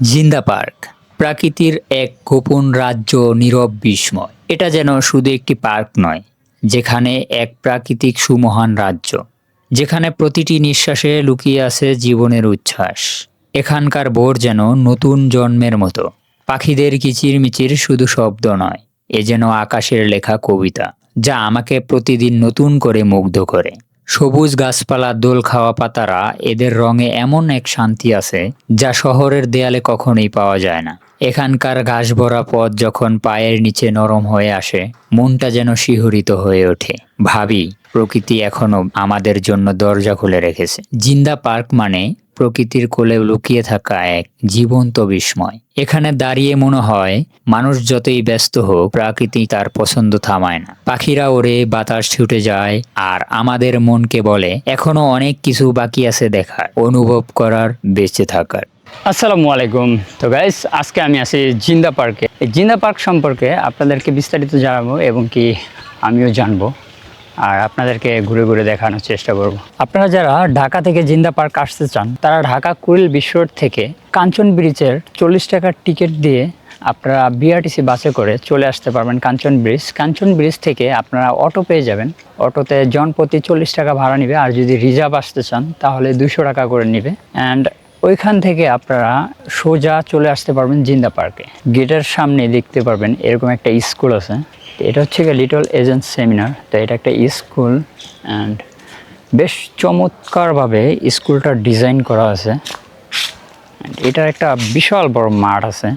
জিন্দা পার্ক, প্রাকৃতির এক গোপন রাজ্য নীরব বিস্ময়। এটা যেন শুধু একটি পার্ক নয়, যেখানে এক প্রাকৃতিক সুমহান রাজ্য, যেখানে প্রতিটি নিঃশ্বাসে লুকিয়ে আছে জীবনের উচ্ছ্বাস। এখানকার ভোর যেন নতুন জন্মের মতো। পাখিদের কিচিরমিচির শুধু শব্দ নয়, এ যেন আকাশের লেখা কবিতা, যা আমাকে প্রতিদিন নতুন করে মুগ্ধ করে। সবুজ গাছপালা, দোল খাওয়া পাতারা এদের রঙে এমন এক শান্তি আছে যা শহরের দেয়ালে কখনোই পাওয়া যায় না। এখানকার ঘাস ভরা পথ যখন পায়ের নিচে নরম হয়ে আসে, মনটা যেন শিহরিত হয়ে ওঠে। ভাবি, প্রকৃতি এখনও আমাদের জন্য দরজা খুলে রেখেছে। জিন্দা পার্ক মানে প্রকৃতির কোলে লুকিয়ে থাকা এক জীবন্ত বিস্ময়। এখানে দাঁড়িয়ে মনে হয়, মানুষ যতই ব্যস্ত হোক, প্রাকৃতি তার পছন্দ থামায় না। পাখিরা ওড়ে, বাতাস ছুটে যায়, আর আমাদের মনকে বলে, এখনও অনেক কিছু বাকি আছে দেখার, অনুভব করার, বেঁচে থাকার। আসসালামু আলাইকুম। তো গাইস আজকে আমি আছি জিন্দা পার্কে। এই জিন্দা পার্ক সম্পর্কে আপনাদেরকে বিস্তারিত জানাব এবং কি আমিও জানব। আর আপনাদেরকে ঘুরে ঘুরে দেখানোর চেষ্টা করব। আপনারা যারা ঢাকা থেকে জিন্দা পার্ক আসতে চান, তারা ঢাকা কুড়িল বিশ্বর থেকে কাঞ্চন ব্রিজের চল্লিশ টাকার টিকিট দিয়ে আপনারা বিআরটিসি বাসে করে চলে আসতে পারবেন কাঞ্চন ব্রিজ। কাঞ্চন ব্রিজ থেকে আপনারা অটো পেয়ে যাবেন। অটোতে জন প্রতি চল্লিশ টাকা ভাড়া নেবে। আর যদি রিজার্ভ আসতে চান, তাহলে দুশো টাকা করে নেবে। অ্যান্ড ওইখান থেকে আপনারা সোজা চলে আসতে পারবেন জিন্দা পার্কে। গেটের সামনে দেখতে পারবেন এরকম একটা স্কুল আছে। এটা হচ্ছে গিয়ে লিটল এজেন্ট সেমিনার তো এটা একটা স্কুল অ্যান্ড বেশ চমৎকারভাবে স্কুলটা ডিজাইন করা আছে। এটা এটার একটা বিশাল বড় মাঠ আছে।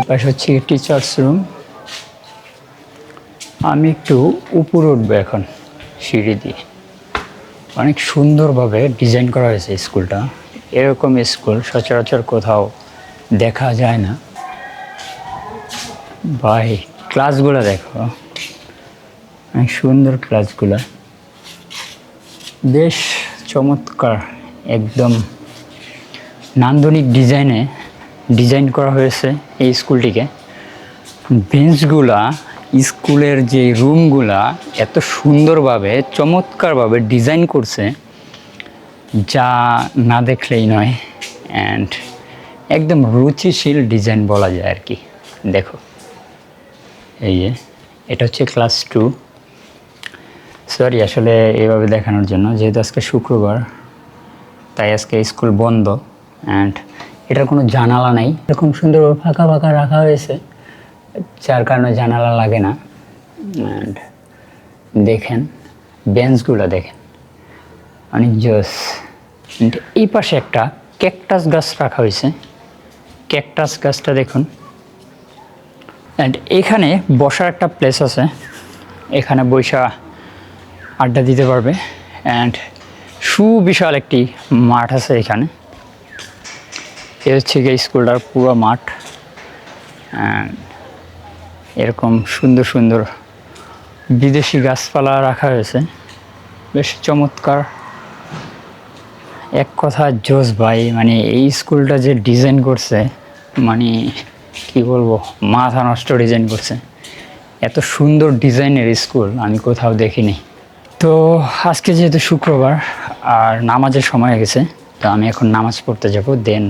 এই পাশে হচ্ছে টিচার্স রুম আমি একটু উপরে উঠবো এখন, সিঁড়ি দিয়ে। অনেক সুন্দরভাবে ডিজাইন করা হয়েছে স্কুলটা এরকম স্কুল সচরাচর কোথাও দেখা যায় না। ভাই ক্লাসগুলো দেখো। অনেক সুন্দর ক্লাসগুলো বেশ চমৎকার, একদম নান্দনিক ডিজাইনে ডিজাইন করা হয়েছে এই স্কুলটিকে। বেঞ্চগুলা, স্কুলের যে রুমগুলা এত সুন্দরভাবে, চমৎকারভাবে ডিজাইন করছে, যা না দেখলেই নয়। অ্যান্ড একদম রুচিশীল ডিজাইন বলা যায় আর কি। দেখো, এই যে, এটা হচ্ছে ক্লাস টু। সরি আসলে এভাবে দেখানোর জন্য, যেহেতু আজকে শুক্রবার, তাই আজকে স্কুল বন্ধ। অ্যান্ড এটার কোনো জানালা নাই। এরকম সুন্দর ফাঁকা ফাঁকা রাখা হয়েছে, যার কারণে জানালা লাগে না। অ্যান্ড দেখেন, বেঞ্চগুলো দেখেন। অনেক জোস And এই পাশে একটা ক্যাকটাস গাছ রাখা হয়েছে। ক্যাকটাস গাছটা দেখুন। অ্যান্ড এখানে বসার একটা প্লেস আছে। এখানে বৈশা আড্ডা দিতে পারবে। অ্যান্ড সুবিশাল একটি মাঠ আছে এখানে। এ হচ্ছে গিয়ে স্কুলটার পুরো মাঠ। এরকম সুন্দর সুন্দর বিদেশি গাছপালা রাখা হয়েছে। বেশ চমৎকার। এক কথা জোস ভাই মানে এই স্কুলটা যে ডিজাইন করছে মানে কি বলব, মাথা নষ্ট ডিজাইন করছে। এত সুন্দর ডিজাইনের স্কুল, আমি কোথাও দেখিনি। তো আজকে যেহেতু শুক্রবার, আর নামাজের সময় গেছে তো আমি এখন নামাজ পড়তে যাব, দেন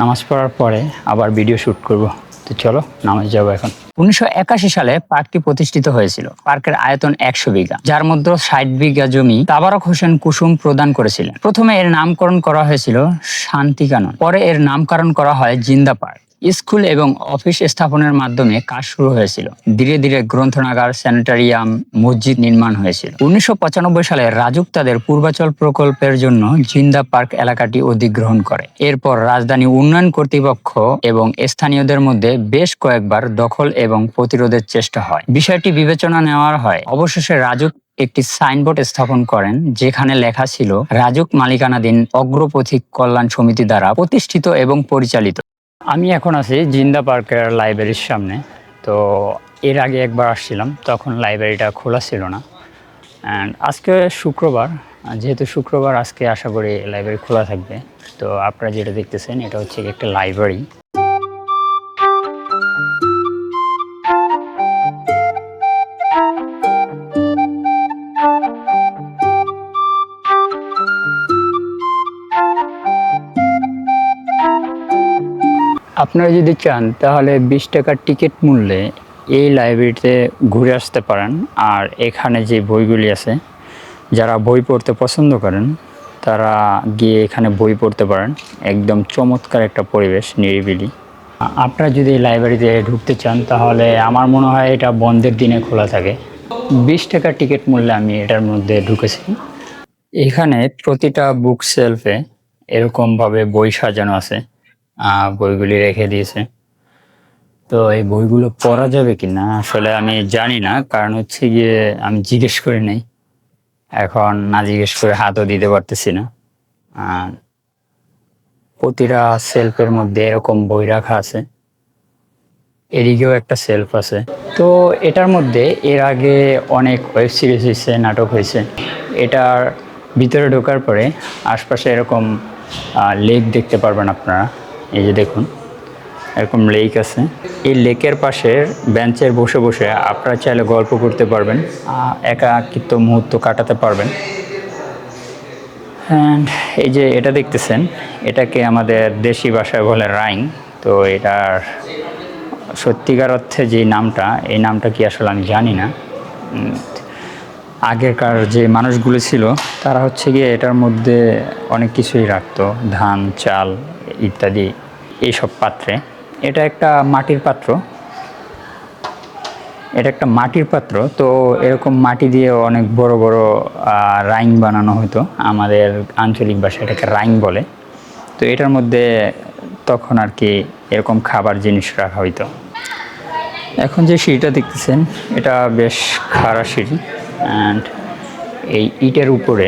নামাজ পড়ার পরে আবার ভিডিও শ্যুট করব। তো চলো, নামাজ যাব এখন। উনিশশো একাশি সালে পার্কটি প্রতিষ্ঠিত হয়েছিল। পার্কের আয়তন একশো বিঘা, যার মধ্যে ষাট বিঘা জমি তাবারক হোসেন কুসুম প্রদান করেছিলেন। প্রথমে এর নামকরণ করা হয়েছিল শান্তিকানন, পরে এর নামকরণ করা হয় জিন্দা পার্ক। স্কুল এবং অফিস স্থাপনের মাধ্যমে কাজ শুরু হয়েছিল। ধীরে ধীরে গ্রন্থনাগার, স্যানিটারিয়াম, মসজিদ নির্মাণ হয়েছিল। উনিশশো পঁচানব্বই সালে রাজুক তাদের পূর্বাচল প্রকল্পের জন্য জিন্দা পার্ক এলাকাটি অধিগ্রহণ করে। এরপর রাজধানী উন্নয়ন কর্তৃপক্ষ এবং স্থানীয়দের মধ্যে বেশ কয়েকবার দখল এবং প্রতিরোধের চেষ্টা হয়। বিষয়টি বিবেচনা নেওয়ার হয়, অবশেষে রাজুক একটি সাইনবোর্ড স্থাপন করেন, যেখানে লেখা ছিল রাজুক মালিকানাধীন অগ্রপথিক কল্যাণ সমিতি দ্বারা প্রতিষ্ঠিত এবং পরিচালিত। আমি এখন আছি জিন্দা পার্কের লাইব্রেরির সামনে। তো এর আগে একবার আসছিলাম, তখন লাইব্রেরিটা খোলা ছিল না। অ্যান্ড আজকে শুক্রবার যেহেতু শুক্রবার আজকে আশা করি লাইব্রেরি খোলা থাকবে, তো আপনারা যেটা দেখতেছেন, এটা হচ্ছে একটা লাইব্রেরি আপনারা যদি চান, তাহলে বিশ টাকার টিকিট মূল্যে এই লাইব্রেরিতে ঘুরে আসতে পারেন। আর এখানে যে বইগুলি আছে, যারা বই পড়তে পছন্দ করেন, তারা গিয়ে এখানে বই পড়তে পারেন। একদম চমৎকার একটা পরিবেশ, নিরিবিলি। আপনারা যদি এই লাইব্রেরিতে ঢুকতে চান, তাহলে আমার মনে হয় এটা বন্ধের দিনে খোলা থাকে। বিশ টাকার টিকিট মূল্যে আমি এটার মধ্যে ঢুকেছি। এখানে প্রতিটা বুক সেলফে এরকমভাবে বই সাজানো আছে। বইগুলি রেখে দিয়েছে। তো এই বইগুলো পড়া যাবে কি না আসলে আমি জানি না। কারণ হচ্ছে গিয়ে আমি জিজ্ঞেস করে নেই। এখন না জিজ্ঞেস করে হাতও দিতে পারতেছি না। আর প্রতিটা সেলফের মধ্যে এরকম বই রাখা আছে। এদিকেও একটা সেলফ আছে। তো এটার মধ্যে এর আগে অনেক ওয়েব সিরিজ হয়েছে, নাটক হয়েছে। এটার ভিতরে ঢোকার পরে আশপাশে এরকম লেক দেখতে পারবেন আপনারা। এই যে দেখুন, এরকম লেক আছে। এই লেকের পাশের বেঞ্চের বসে বসে আপনারা চাইলে গল্প করতে পারবেন একাকিত্ব মুহূর্ত কাটাতে পারবেন। অ্যান্ড এই যে এটা দেখতেছেন, এটাকে আমাদের দেশি ভাষায় বলে রাইং। তো এটার সত্যিকার অর্থে যে নামটা, এই নামটা কি আসলে আমি জানি না। আগেকার যে মানুষগুলো ছিল, তারা হচ্ছে গিয়ে এটার মধ্যে অনেক কিছুই রাখতো। ধান, চাল ইত্যাদি। এইসব পাত্রে। এটা একটা মাটির পাত্র। এটা একটা মাটির পাত্র, তো এরকম মাটি দিয়ে অনেক বড় বড় রাইং বানানো হতো। আমাদের আঞ্চলিক ভাষায় এটাকে রাইং বলে। তো এটার মধ্যে তখন আর কি এরকম খাবার জিনিস রাখা হইতো। এখন যে সিঁড়িটা দেখতেছেন, এটা বেশ খাড়া সিঁড়ি। অ্যান্ড এই ইটের উপরে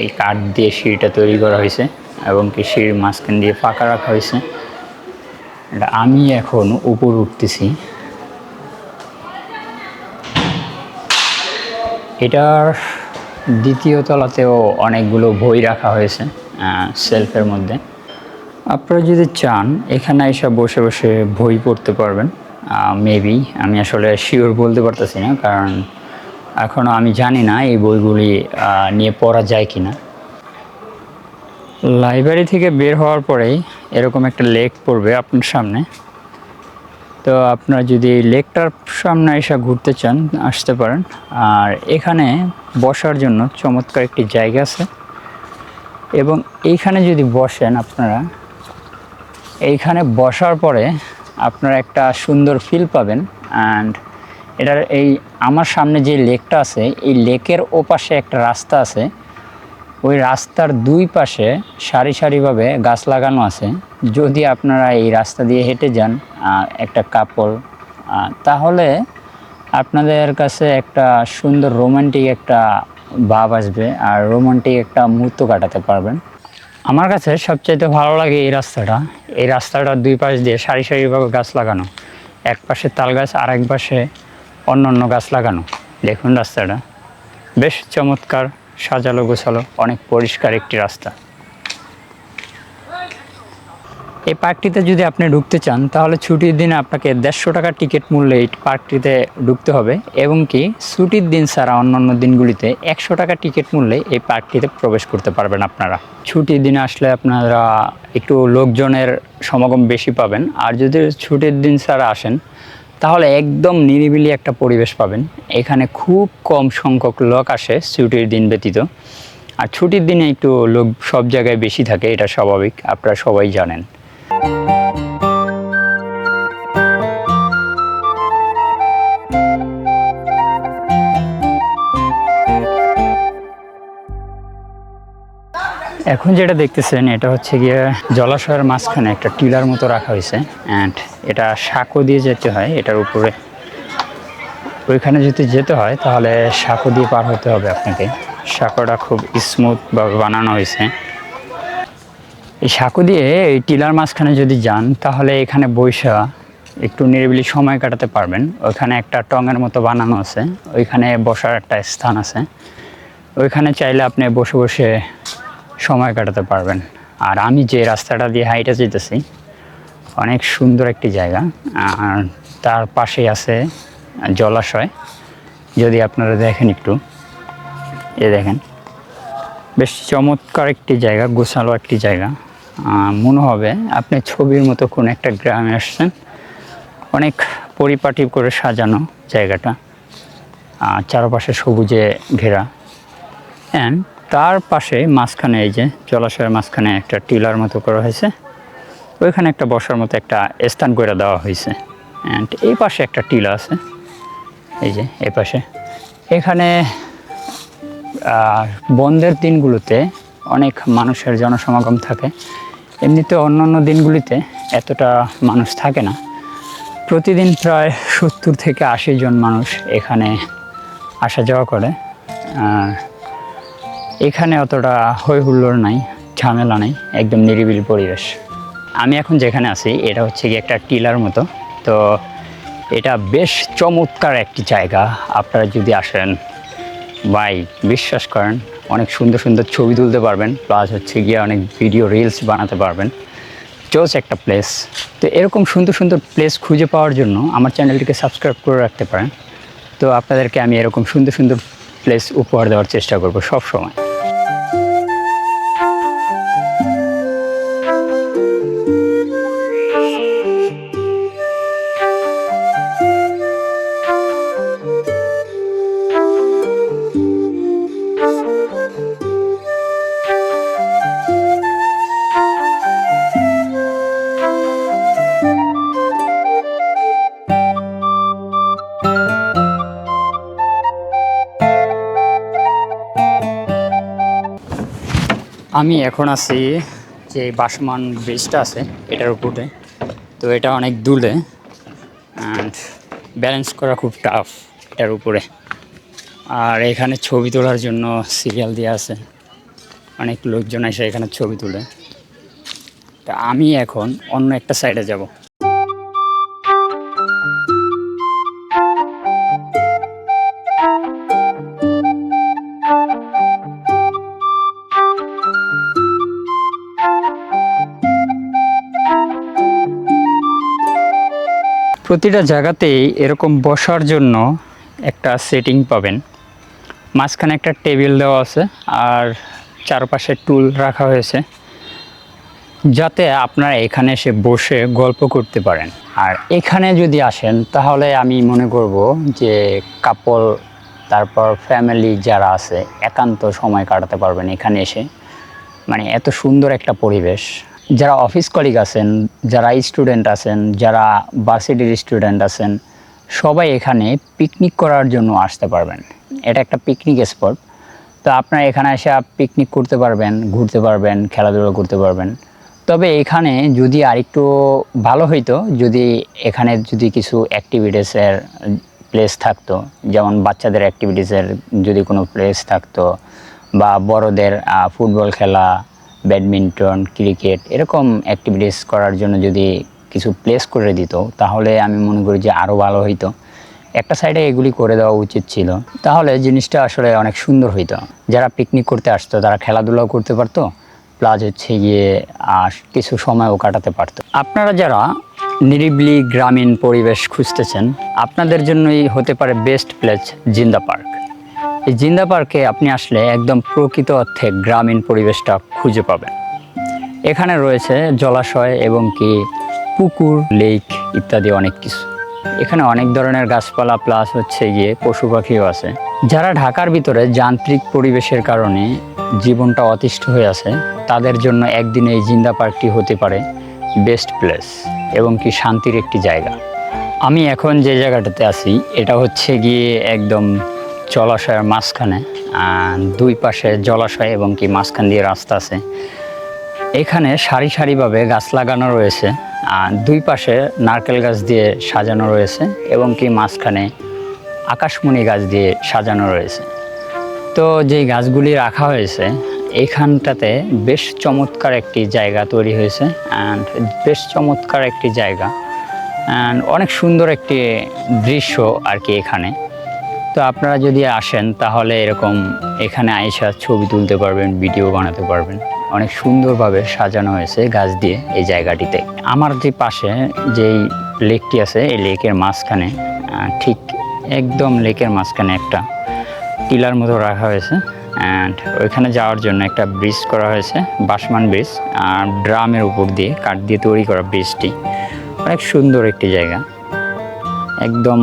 এই কাঠ দিয়ে সিঁড়িটা তৈরি করা হয়েছে। এবং কি সিঁড়ির মাঝখান দিয়ে ফাঁকা রাখা হয়েছে। এটা আমি এখন উপর উঠতেছি। এটার দ্বিতীয় তলাতেও অনেকগুলো বই রাখা হয়েছে সেলফের মধ্যে। আপনারা যদি চান, এখানে এসে বসে বসে বই পড়তে পারবেন। মেবি আমি আসলে শিওর বলতে পারতেছি না, কারণ এখনও আমি জানি না এই বইগুলি নিয়ে পড়া যায় কি না লাইব্রেরি থেকে বের হওয়ার পরেই এরকম একটা লেক পড়বে আপনার সামনে। তো আপনারা যদি এই লেকটার সামনে এসে ঘুরতে চান, আসতে পারেন। আর এখানে বসার জন্য চমৎকার একটি জায়গা আছে। এবং এইখানে যদি বসেন আপনারা, এইখানে বসার পরে আপনারা একটা সুন্দর ফিল পাবেন। অ্যান্ড এটার এই আমার সামনে যে লেকটা আছে, এই লেকের ওপাশে একটা রাস্তা আছে। ওই রাস্তার দুই পাশে সারি সারিভাবে গাছ লাগানো আছে। যদি আপনারা এই রাস্তা দিয়ে হেঁটে যান একটা কাপড় তাহলে আপনাদের কাছে একটা সুন্দর রোমান্টিক একটা ভাব আসবে আর রোমান্টিক একটা মুহূর্ত কাটাতে পারবেন। আমার কাছে সবচাইতে ভালো লাগে এই রাস্তাটা। এই রাস্তাটার দুই পাশ দিয়ে সারি সারিভাবে গাছ লাগানো। এক পাশে তাল গাছ আর এক পাশে অন্য অন্য গাছ লাগানো। দেখুন রাস্তাটা। বেশ চমৎকার। সাজালো গোছালো, অনেক পরিষ্কার একটি রাস্তা। এই পার্কটিতে যদি আপনি ঢুকতে চান, তাহলে ছুটির দিনে আপনাকে দেড়শো টাকার টিকিট মূল্যে এই পার্কটিতে ঢুকতে হবে এবং কি ছুটির দিন ছাড়া অন্যান্য দিনগুলিতে একশো টাকা টিকিট মূল্যে এই পার্কটিতে প্রবেশ করতে পারবেন আপনারা। ছুটির দিনে আসলে আপনারা একটু লোকজনের সমাগম বেশি পাবেন। আর যদি ছুটির দিন ছাড়া আসেন তাহলে একদম নিরিবিলি একটা পরিবেশ পাবেন। এখানে খুব কম সংখ্যক লোক আসে ছুটির দিন ব্যতীত। আর ছুটির দিনে একটু লোক সব জায়গায় বেশি থাকে, এটা স্বাভাবিক, আপনারা সবাই জানেন। এখন যেটা দেখতেছেন, এটা হচ্ছে গিয়ে জলাশয়ের মাঝখানে একটা টিলার মতো রাখা হয়েছে। অ্যান্ড এটা সাঁকো দিয়ে যেতে হয়, এটার উপরে। ওইখানে যদি যেতে হয়, তাহলে সাঁকো দিয়ে পার হতে হবে আপনাকে। সাঁকোটা খুব স্মুথভাবে বানানো হয়েছে। এই সাঁকো দিয়ে এই টিলার মাঝখানে যদি যান, তাহলে এখানে বৈশা একটু নিরিবিলি সময় কাটাতে পারবেন। ওইখানে একটা টঙের মতো বানানো আছে, ওইখানে বসার একটা স্থান আছে। ওইখানে চাইলে আপনি বসে বসে সময় কাটাতে পারবেন। আর আমি যে রাস্তাটা দিয়ে হাইটে যেতেছি, অনেক সুন্দর একটি জায়গা। আর তার পাশেই আছে জলাশয়। যদি আপনারা দেখেন একটু, এ দেখেন। বেশ চমৎকার একটি জায়গা, গোছালো একটি জায়গা। মনে হবে আপনি ছবির মতো কোনো একটা গ্রামে আসছেন। অনেক পরিপাটি করে সাজানো জায়গাটা। চারপাশে সবুজে ঘেরা। অ্যান্ড তার পাশে মাঝখানে এই যে জলাশয়ের মাঝখানে একটা টিলার মতো করা হয়েছে। ওইখানে একটা বসার মতো একটা স্থান করে দেওয়া হয়েছে। অ্যান্ড এই পাশে একটা টিলা আছে। এই যে এই পাশে। এখানে বন্ধের দিনগুলোতে অনেক মানুষের জনসমাগম থাকে। এমনিতে অন্য অন্য দিনগুলিতে এতটা মানুষ থাকে না। প্রতিদিন প্রায় সত্তর থেকে আশি জন মানুষ এখানে আসা যাওয়া করে। আর এখানে অতটা হই হুল্লোড় নাই, ঝামেলা নাই, একদম নিরিবিলি পরিবেশ। আমি এখন যেখানে আছি, এটা হচ্ছে কি একটা টিলার মতো। তো এটা বেশ চমৎকার একটি জায়গা। আপনারা যদি আসেন, ভাই, বিশ্বাস করেন, অনেক সুন্দর সুন্দর ছবি তুলতে পারবেন, প্লাস হচ্ছে গিয়ে অনেক ভিডিও রিলস বানাতে পারবেন। চোস একটা প্লেস তো এরকম সুন্দর সুন্দর প্লেস খুঁজে পাওয়ার জন্য আমার চ্যানেলটিকে সাবস্ক্রাইব করে রাখতে পারেন। তো আপনাদেরকে আমি এরকম সুন্দর সুন্দর প্লেস উপহার দেওয়ার চেষ্টা করব সব সময় আমি এখন আছি যে বাসমান ব্রিজটা আছে, এটার উপরে। তো এটা অনেক দূরে অ্যান্ড ব্যালেন্স করা খুব টাফ এটার উপরে। আর এখানে ছবি তোলার জন্য সিরিয়াল দেওয়া আছে। অনেক লোকজন এসে এখানে ছবি তুলে। তা আমি এখন অন্য একটা সাইডে যাব। প্রতিটা জায়গাতেই এরকম বসার জন্য একটা সেটিং পাবেন। মাঝখানে একটা টেবিল দেওয়া আছে আর চারপাশে টুল রাখা হয়েছে, যাতে আপনারা এখানে এসে বসে গল্প করতে পারেন। আর এখানে যদি আসেন, তাহলে আমি মনে করব যে কাপল তারপর ফ্যামিলি যারা আছে, একান্ত সময় কাটাতে পারবেন এখানে এসে। মানে এত সুন্দর একটা পরিবেশ। যারা অফিস কলিগ আছেন, যারা স্টুডেন্ট আছেন, যারা ভার্সিটির স্টুডেন্ট আছেন, সবাই এখানে পিকনিক করার জন্য আসতে পারবেন। এটা একটা পিকনিক স্পট তো আপনারা এখানে এসে পিকনিক করতে পারবেন, ঘুরতে পারবেন, খেলাধুলা করতে পারবেন। তবে এখানে যদি আরেকটু ভালো হইতো, যদি এখানে যদি কিছু অ্যাক্টিভিটিসের প্লেস থাকতো, যেমন বাচ্চাদের অ্যাক্টিভিটিসের যদি কোনো প্লেস থাকতো, বা বড়দের ফুটবল খেলা ব্যাডমিন্টন ক্রিকেট এরকম অ্যাক্টিভিটিস করার জন্য যদি কিছু প্লেস করে দিত তাহলে আমি মনে করি যে আরও ভালো হইতো। একটা সাইডে এগুলি করে দেওয়া উচিত ছিল। তাহলে জিনিসটা আসলে অনেক সুন্দর হইতো। যারা পিকনিক করতে আসতো তারা খেলাধুলাও করতে পারতো প্লাস হচ্ছে গিয়ে আহ, কিছু সময়ও কাটাতে পারতো। আপনারা যারা নিরিবিলি গ্রামীণ পরিবেশ খুঁজতেছেন আপনাদের জন্যই হতে পারে বেস্ট প্লেস জিন্দা পার্ক। এই জিন্দা পার্কে আপনি আসলে একদম প্রকৃত অর্থে গ্রামীণ পরিবেশটা খুঁজে পাবেন। এখানে রয়েছে জলাশয় এবং কি পুকুর, লেক ইত্যাদি অনেক কিছু। এখানে অনেক ধরনের গাছপালা প্লাস হচ্ছে গিয়ে পশু পাখিও আছে। যারা ঢাকার ভিতরে যান্ত্রিক পরিবেশের কারণে জীবনটা অতিষ্ঠ হয়ে আছে, তাদের জন্য একদিন এই জিন্দা পার্কটি হতে পারে বেস্ট প্লেস এবং কি শান্তির একটি জায়গা। আমি এখন যে জায়গাটাতে আছি, এটা হচ্ছে গিয়ে একদম জলাশয়ের মাঝখানে দুই পাশে জলাশয় এবং কি মাঝখান দিয়ে রাস্তা আছে। এখানে সারি সারিভাবে গাছ লাগানো রয়েছে আর দুই পাশে নারকেল গাছ দিয়ে সাজানো রয়েছে এবং কি মাঝখানে আকাশমণি গাছ দিয়ে সাজানো রয়েছে। তো যেই গাছগুলি রাখা হয়েছে এইখানটাতে বেশ চমৎকার একটি জায়গা তৈরি হয়েছে অ্যান্ড বেশ চমৎকার একটি জায়গা অ্যান্ড অনেক সুন্দর একটি দৃশ্য আর কি এখানে। তো আপনারা যদি আসেন, তাহলে এরকম এখানে আইসা ছবি তুলতে পারবেন, ভিডিও বানাতে পারবেন। অনেক সুন্দরভাবে সাজানো হয়েছে গাছ দিয়ে এই জায়গাটিতে। আমার যে পাশে যেই লেকটি আছে, এই লেকের মাঝখানে ঠিক একদম লেকের মাঝখানে একটা টিলার মতো রাখা হয়েছে। অ্যান্ড ওইখানে যাওয়ার জন্য একটা ব্রিজ করা হয়েছে, বাসমান ব্রিজ, আর ড্রামের উপর দিয়ে কাঠ দিয়ে তৈরি করা ব্রিজটি। অনেক সুন্দর একটি জায়গা। একদম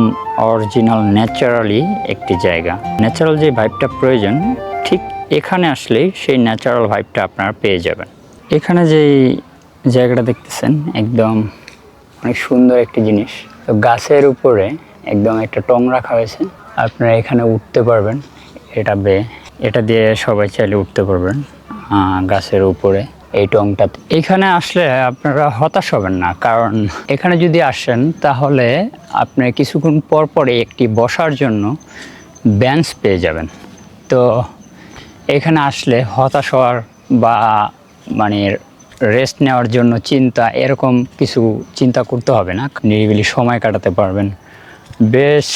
অরিজিনাল ন্যাচারালি একটি জায়গা। ন্যাচারাল যে ভাইবটা প্রয়োজন, ঠিক এখানে আসলেই সেই ন্যাচারাল ভাইবটা আপনারা পেয়ে যাবেন। এখানে যে জায়গাটা দেখতেছেন, একদম অনেক সুন্দর একটি জিনিস। তো গাছের উপরে একদম একটা টং রাখা হয়েছে, আপনারা এখানে উঠতে পারবেন। এটা বে, এটা দিয়ে সবাই চাইলে উঠতে পারবেন গাছের উপরে। এই টংটাতে। এখানে আসলে আপনারা হতাশ হবেন না, কারণ এখানে যদি আসেন তাহলে আপনি কিছুক্ষণ পর পরে একটি বসার জন্য বেঞ্চ পেয়ে যাবেন। তো এখানে আসলে হতাশ হওয়ার বা মানে রেস্ট নেওয়ার জন্য চিন্তা এরকম কিছু চিন্তা করতে হবে না। নিরিবিলি সময় কাটাতে পারবেন। বেশ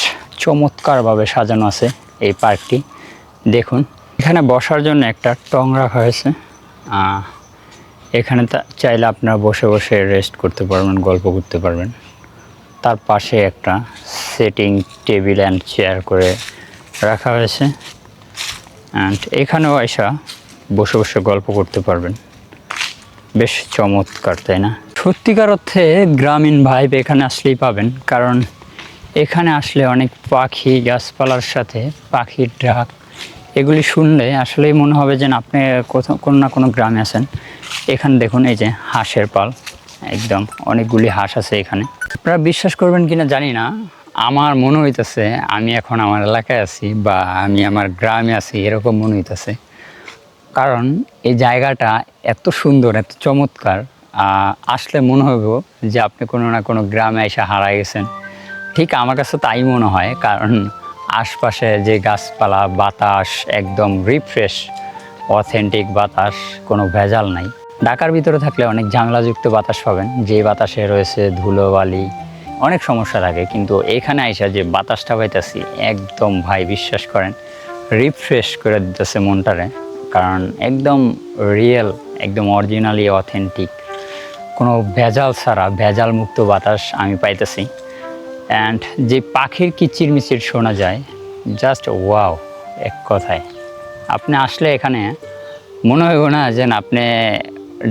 চমৎকারভাবে সাজানো আছে এই পার্কটি। দেখুন, এখানে বসার জন্য একটা টং রাখা হয়েছে। এখানে চাইলে আপনারা বসে বসে রেস্ট করতে পারবেন, গল্প করতে পারবেন। তার পাশে একটা সেটিং টেবিল অ্যান্ড চেয়ার করে রাখা হয়েছে। অ্যান্ড এখানেও এসা বসে বসে গল্প করতে পারবেন। বেশ চমৎকার, তাই না? সত্যিকার অর্থে গ্রামীণ ভাইব এখানে আসলেই পাবেন, কারণ এখানে আসলে অনেক পাখি, গাছপালার সাথে পাখির ডাক এগুলি শুনলে আসলেই মনে হবে যেন আপনি কোথাও কোনো না কোনো গ্রামে আছেন। এখানে দেখুন এই যে হাঁসের পাল, একদম অনেকগুলি হাঁস আছে এখানে। আপনারা বিশ্বাস করবেন কিনা জানি না, আমার মনে হইতেছে আমি এখন আমার এলাকায় আছি বা আমি আমার গ্রামে আছি, এরকম মনে হইতেছে। কারণ এই জায়গাটা এত সুন্দর, এত চমৎকার আসলে মনে হবে যে আপনি কোনো না কোনো গ্রামে এসে হারাই গেছেন। ঠিক আমার কাছে তাই মনে হয়, কারণ আশপাশে যে গাছপালা, বাতাস, একদম রিফ্রেশ অথেন্টিক বাতাস, কোনো ভেজাল নাই। ঢাকার ভিতরে থাকলে অনেক ঝামেলাযুক্ত বাতাস পাবেন। যে বাতাসে রয়েছে ধুলোবালি অনেক সমস্যা থাকে। কিন্তু এখানে আইসা যে বাতাসটা পাইতেছি, একদম ভাই বিশ্বাস করেন রিফ্রেশ করে দিতেছে মনটারে। কারণ একদম রিয়েল একদম অরিজিনালি অথেন্টিক কোনো ভেজাল ছাড়া ভেজাল মুক্ত বাতাস আমি পাইতেছি। অ্যান্ড যে পাখির কিচিরমিচির শোনা যায় জাস্ট ওয়াও এক কথায়। আপনি আসলে এখানে, মনে হইব না যে না আপনি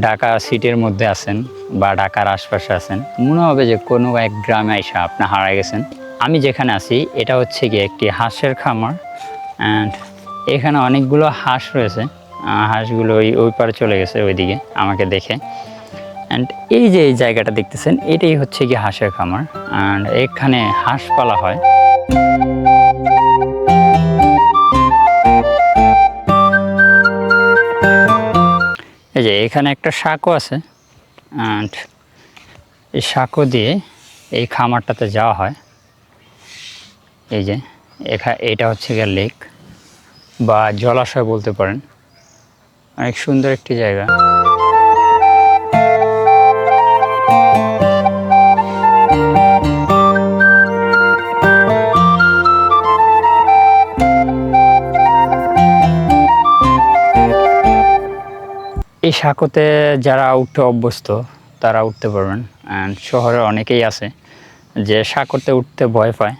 ঢাকা সিটির মধ্যে আছেন বা ঢাকার আশপাশে আছেন। মনে হবে যে কোনো এক গ্রামে এসে আপনি হারা গেছেন। আমি যেখানে আছি, এটা হচ্ছে কি একটি হাঁসের খামার। অ্যান্ড এখানে অনেকগুলো হাঁস রয়েছে। হাঁসগুলো ওই ওই পারে চলে গেছে, ওইদিকে আমাকে দেখে। অ্যান্ড এই যে এই জায়গাটা দেখতেছেন, এটাই হচ্ছে কি হাঁসের খামার। অ্যান্ড এখানে হাঁস পালা হয়। এই যে এখানে একটা শাকও আছে। অ্যান্ড এই শাকও দিয়ে এই খামারটাতে যাওয়া হয়। এই যে এখা এটা হচ্ছে গিয়ে লেক বা জলাশয় বলতে পারেন। অনেক সুন্দর একটি জায়গা। এই সাঁকোতে যারা উঠতে অভ্যস্ত, তারা উঠতে পারবেন। অ্যান্ড শহরে অনেকেই আছে যে সাঁকোতে উঠতে ভয় পায়।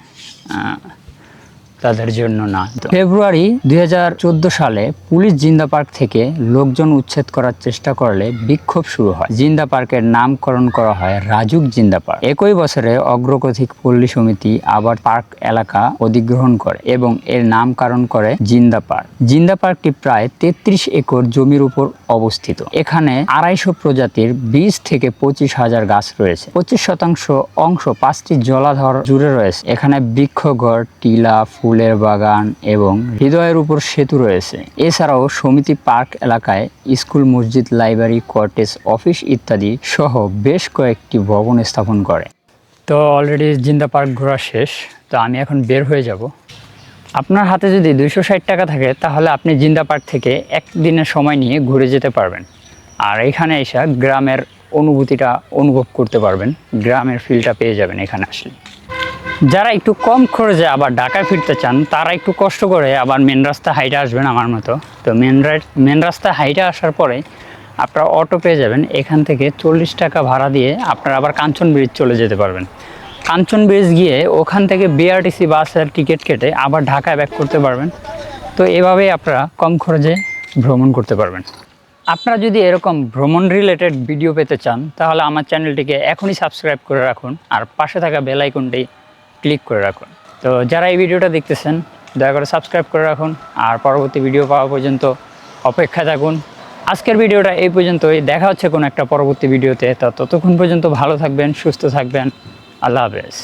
তাদের জন্য না। ফেব্রুয়ারি দুই হাজার চোদ্দ সালে পুলিশ জিন্দা পার্ক থেকে লোকজন উচ্ছেদ করার চেষ্টা করলে বিক্ষোভ শুরু হয়। জিন্দা পার্কের নামকরণ করা হয় রাজুক জিন্দা পার্ক। একই বছরে অগ্রগতিক পল্লী সমিতি আবার পার্ক এলাকা অধিগ্রহণ করে এবং এর নামকরণ করে জিন্দা পার্ক। জিন্দা পার্কটি প্রায় তেত্রিশ একর জমির উপর অবস্থিত। এখানে আড়াইশো প্রজাতির বিশ থেকে পঁচিশ হাজার গাছ রয়েছে। পঁচিশ শতাংশ অংশ পাঁচটি জলাধর জুড়ে রয়েছে। এখানে বৃক্ষঘর, টিলা ফুলের বাগান এবং হৃদয়ের উপর সেতু রয়েছে। এছাড়াও সমিতি পার্ক এলাকায় স্কুল, মসজিদ, লাইব্রেরি, কটেজ, অফিস ইত্যাদি সহ বেশ কয়েকটি ভবন স্থাপন করে। তো অলরেডি জিন্দা পার্ক ঘোরা শেষ, তো আমি এখন বের হয়ে যাব। আপনার হাতে যদি দুইশো ষাট টাকা থাকে, তাহলে আপনি জিন্দা পার্ক থেকে একদিনের সময় নিয়ে ঘুরে যেতে পারবেন। আর এখানে এসে গ্রামের অনুভূতিটা অনুভব করতে পারবেন, গ্রামের ফিলটা পেয়ে যাবেন এখানে আসলে। যারা একটু কম খরচে আবার ঢাকায় ফিরতে চান, তারা একটু কষ্ট করে আবার মেন রাস্তা হাইটে আসবেন আমার মতো। তো মেন মেন রাস্তা হাইটে আসার পরে আপনারা অটো পেয়ে যাবেন। এখান থেকে চল্লিশ টাকা ভাড়া দিয়ে আপনারা আবার কাঞ্চন ব্রিজ চলে যেতে পারবেন। কাঞ্চন ব্রিজ গিয়ে ওখান থেকে বিআরটিসি বাসের টিকিট কেটে আবার ঢাকায় ব্যাক করতে পারবেন। তো এভাবেই আপনারা কম খরচে ভ্রমণ করতে পারবেন। আপনারা যদি এরকম ভ্রমণ রিলেটেড ভিডিও পেতে চান, তাহলে আমার চ্যানেলটিকে এখনই সাবস্ক্রাইব করে রাখুন। আর পাশে থাকা বেল আইকনটি ক্লিক করে রাখুন। তো যারা এই ভিডিওটা দেখতেছেন, দয়া করে সাবস্ক্রাইব করে রাখুন। আর পরবর্তী ভিডিও পাওয়া পর্যন্ত অপেক্ষা থাকুন। আজকের ভিডিওটা এই পর্যন্তই। দেখা হচ্ছে কোনো একটা পরবর্তী ভিডিওতে তা ততক্ষণ পর্যন্ত ভালো থাকবেন, সুস্থ থাকবেন। আল্লাহ হাফেজ।